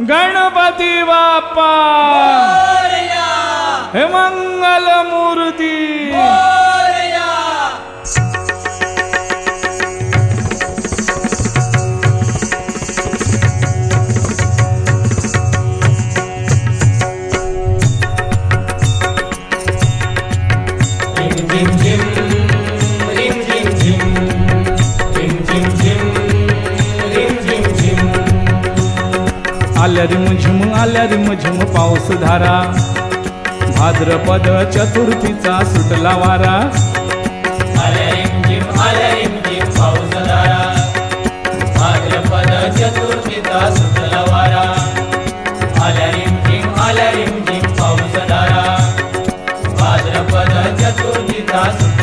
गणपती बाप्पा मोरया हे मंगल आल्या रिम झिम आल्या रिम झिम पाऊस धारा. भाद्रपद चतुर्थीचा सुटला वारा. आल्या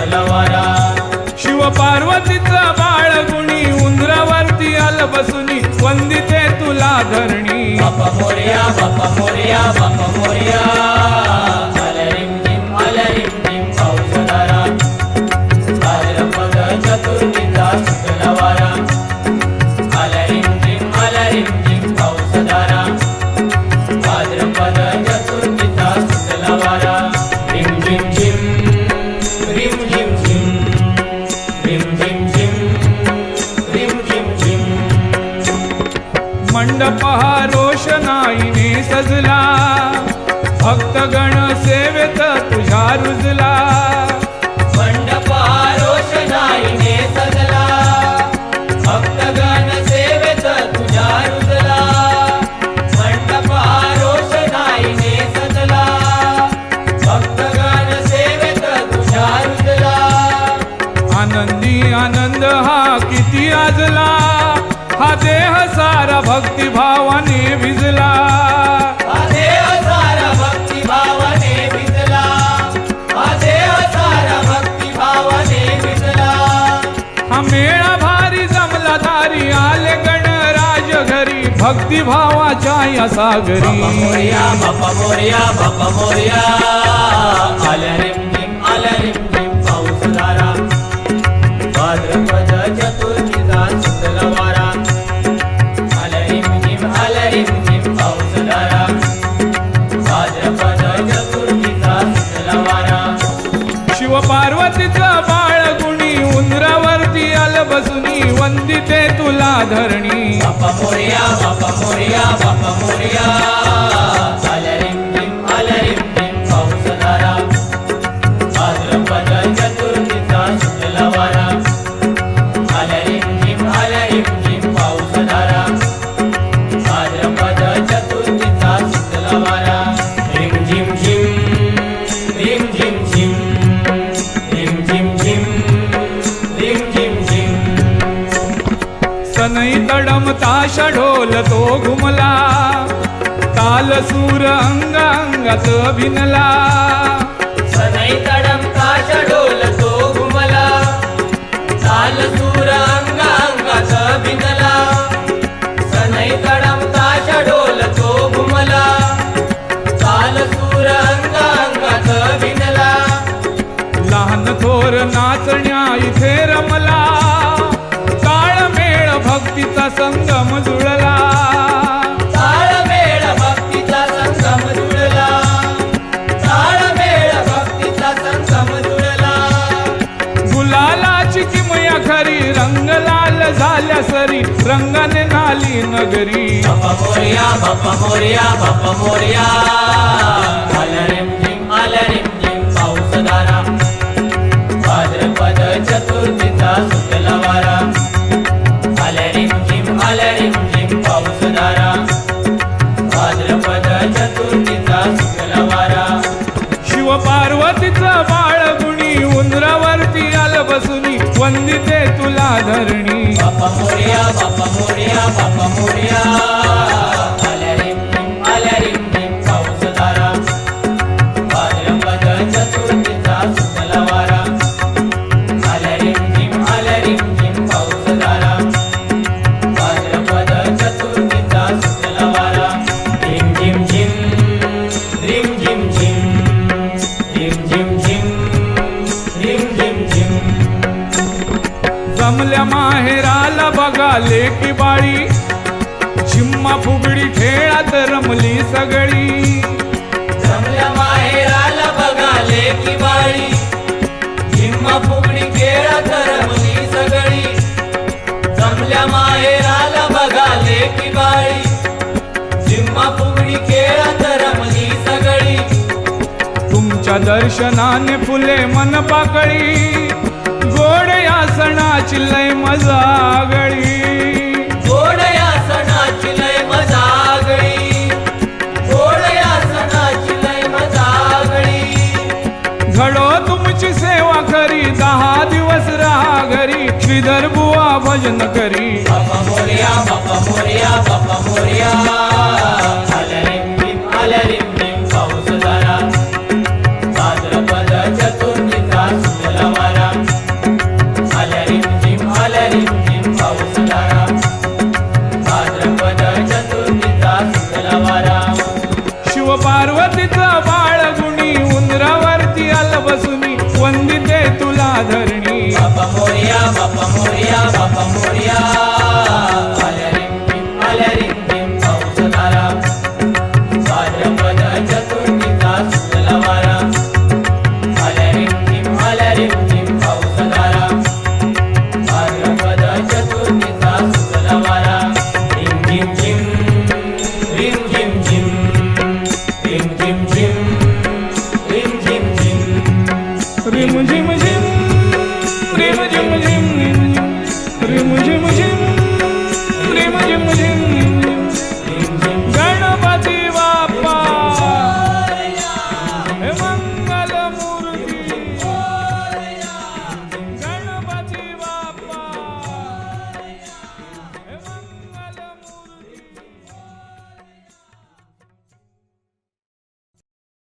मोरया बापा मोरया बापा भक्तगण सेवेत तुझ्या रुजला. सजला. भक्तगण सेवेत तुझ्या रुजला. मंडपा रोषणाईने सजला भक्तगण सेवेत तुझ्या रुजला. आनंदी आनंद हा किती आजला. हा देह सारा भक्तिभावाने विजला. मेळा भारी जमला धारी आले गणराज घरी भक्ती भावाच्या या सागरी. बापा मोरया बापा मोरया बापा मोरया. आल्या रिम आल्या रिम पाऊस पाऊसदारा भाद्रपद चतुर्थ धरणी बापा मोरया बापा मोरया बापा मोरया. ढोल तो घुमला ताल सूर अंग अंगात भिनला. सनई तडम काश डोल तो घुमला ताल सूर अंग अंगात भिनला. सनई तडम काश डोल तो घुमला ताल सूर अंग अंगात भिनला. लहान थोर नाचण्या इथे रमला भक्तीचा संगम जुळला. ताळमेळ भक्तीचा संगम जुळला. ताळमेळ भक्तीचा संगम जुळला. गुलालाची किमया खरी रंग लाल झाल्या सरी. रंगाने नाली नगरी. बाप्पा मोरया बाप्पा मोरया बाप्पा मोरया. आल्या रिम झिम आल्या रिम झिम पाऊसदारा. भाद्रपद चतुर्थीचा वंदिते तुला धरणी. बाप्पा मोरया बाप्पा मोरया बाप्पा मोरया. माहेराला बघा लेकी बाळी. झिम्मा फुगडी खेळात रमली सगळी. जमल्या माहेराला बघाले की बाळी. झिम्मा फुगडी खेळात रमली सगळी. जमल्या माहेराला बघाले की बाळी. झिम्मा फुगडी खेळात रमली सगळी. तुमच्या दर्शनाने फुले मन पाकळी. गोड या सणाची लय मजा गळी. गोड या सणाची लय मजा गळी. गोड या सणाची लय मजा गळी. घडो तुमची सेवा करी दहा दिवस राहा घरी. श्रीधर बुवा भजन करी. बापा मोरया बापा मोरया.